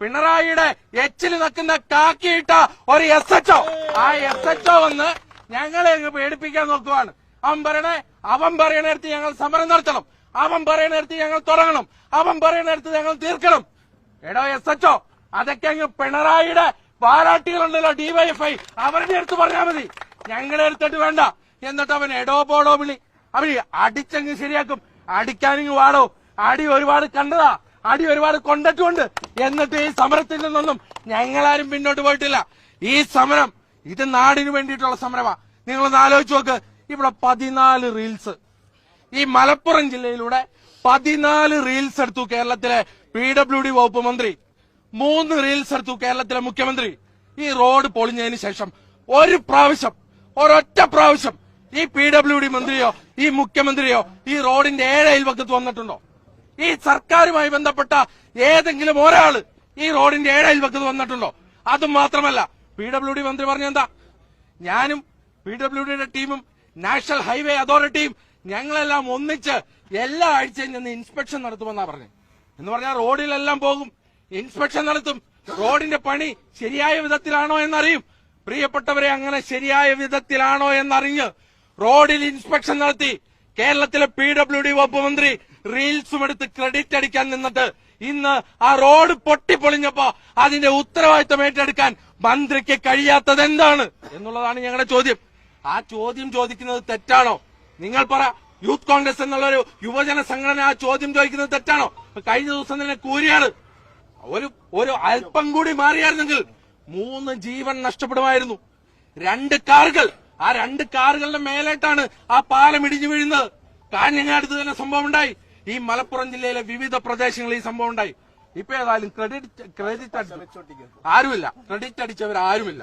പിണറായിയുടെ എച്ചിൽ നിൽക്കുന്ന കാക്കിയിട്ട ഒരു എസ് എച്ച് ആ എസ് എച്ച് വന്ന് ഞങ്ങളെ പേടിപ്പിക്കാൻ നോക്കുവാണ്. അവൻ പറയണേ അവൻ പറയണടുത്ത് ഞങ്ങൾ സമരം നടത്തണം. അവൻ പറയണടുത്ത് ഞങ്ങൾ തുടങ്ങണം. അവൻ പറയണടുത്ത് ഞങ്ങൾ തീർക്കണം. എടോ എസ് എച്ച് അതൊക്കെ അങ്ങ് പിണറായിയുടെ പാരാട്ടികളുണ്ടല്ലോ ഡിവൈഎഫ്ഐ അവരുടെ അടുത്ത് പറഞ്ഞാൽ മതി. ഞങ്ങളെ എടുത്തിട്ട് വേണ്ട. എന്നിട്ട് അവൻ എടോ പോടോ വിളി. അവർ അടിച്ചങ്ങ് ശരിയാക്കും. അടിക്കാനിങ് വാടോ. അടി ഒരുപാട് കണ്ടതാ. അടി ഒരുപാട് കൊണ്ടിട്ടുണ്ട്. എന്നിട്ട് ഈ സമരത്തിൽ നിന്നൊന്നും ഞങ്ങളാരും പിന്നോട്ട് പോയിട്ടില്ല. ഈ സമരം ഇത് നാടിന് വേണ്ടിയിട്ടുള്ള സമരമാ. നിങ്ങളൊന്ന് ആലോചിച്ച് നോക്ക്. ഇവിടെ പതിനാല് റീൽസ് ഈ മലപ്പുറം ജില്ലയിലൂടെ പതിനാല് റീൽസ് എടുത്തു കേരളത്തിലെ പി ഡബ്ല്യു ഡി വകുപ്പ് മന്ത്രി. മൂന്ന് റീൽസ് എടുത്തു കേരളത്തിലെ മുഖ്യമന്ത്രി. ഈ റോഡ് പൊളിഞ്ഞതിന് ശേഷം ഒരു പ്രാവശ്യം ഒരൊറ്റ പ്രാവശ്യം ഈ പി ഡബ്ല്യു ഡി മന്ത്രിയോ ഈ മുഖ്യമന്ത്രിയോ ഈ റോഡിന്റെ ഏഴ് അയൽവക്കത്ത് വന്നിട്ടുണ്ടോ? ഈ സർക്കാരുമായി ബന്ധപ്പെട്ട ഏതെങ്കിലും ഒരാൾ ഈ റോഡിന്റെ ഏഴ് അയൽവക്കത്ത് വന്നിട്ടുണ്ടോ? അതും മാത്രമല്ല പി ഡബ്ല്യു ഡി മന്ത്രി പറഞ്ഞെന്താ? ഞാനും പി ഡബ്ല്യു ഡിയുടെ ടീമും നാഷണൽ ഹൈവേ അതോറിറ്റിയും ഞങ്ങളെല്ലാം ഒന്നിച്ച് എല്ലാ ആഴ്ചയും ചെന്ന് ഇൻസ്പെക്ഷൻ നടത്തുമെന്നാ പറഞ്ഞു. എന്ന് പറഞ്ഞാൽ റോഡിലെല്ലാം പോകും ഇൻസ്പെക്ഷൻ നടത്തും. റോഡിന്റെ പണി ശരിയായ വിധത്തിലാണോ എന്നറിയും. പ്രിയപ്പെട്ടവരെ അങ്ങനെ ശരിയായ വിധത്തിലാണോ എന്നറിഞ്ഞ് റോഡിൽ ഇൻസ്പെക്ഷൻ നടത്തി കേരളത്തിലെ പി ഡബ്ല്യു ഡി വകുപ്പ് മന്ത്രി റീൽസും എടുത്ത് ക്രെഡിറ്റ് അടിക്കാൻ നിന്നിട്ട് ഇന്ന് ആ റോഡ് പൊട്ടിപ്പൊളിഞ്ഞപ്പോ അതിന്റെ ഉത്തരവാദിത്തം ഏറ്റെടുക്കാൻ മന്ത്രിക്ക് കഴിയാത്തത് എന്താണ് എന്നുള്ളതാണ് ഞങ്ങളുടെ ചോദ്യം. ആ ചോദ്യം ചോദിക്കുന്നത് തെറ്റാണോ? നിങ്ങൾ പറ യൂത്ത് കോൺഗ്രസ് എന്നുള്ളൊരു യുവജന സംഘടന ആ ചോദ്യം ചോദിക്കുന്നത് തെറ്റാണോ? കഴിഞ്ഞ ദിവസം തന്നെ കൂരിയാണ് ഒരു ഒരു അല്പം കൂടി മാറിയായിരുന്നെങ്കിൽ മൂന്ന് ജീവൻ നഷ്ടപ്പെടുമായിരുന്നു. രണ്ട് കാറുകൾ. ആ രണ്ട് കാറുകളുടെ മേലേട്ടാണ് ആ പാലം ഇടിഞ്ഞു വീഴുന്നത്. കാഞ്ഞങ്ങാടുത്ത് തന്നെ സംഭവം ഉണ്ടായി ഈ മലപ്പുറം ജില്ലയിലെ വിവിധ പ്രദേശങ്ങളിൽ ഈ സംഭവം ഉണ്ടായി. ഇപ്പൊ ഏതായാലും ക്രെഡിറ്റ് ക്രെഡിറ്റ് അടിച്ചു ആരുമില്ല. ക്രെഡിറ്റ് അടിച്ചവർ ആരുമില്ല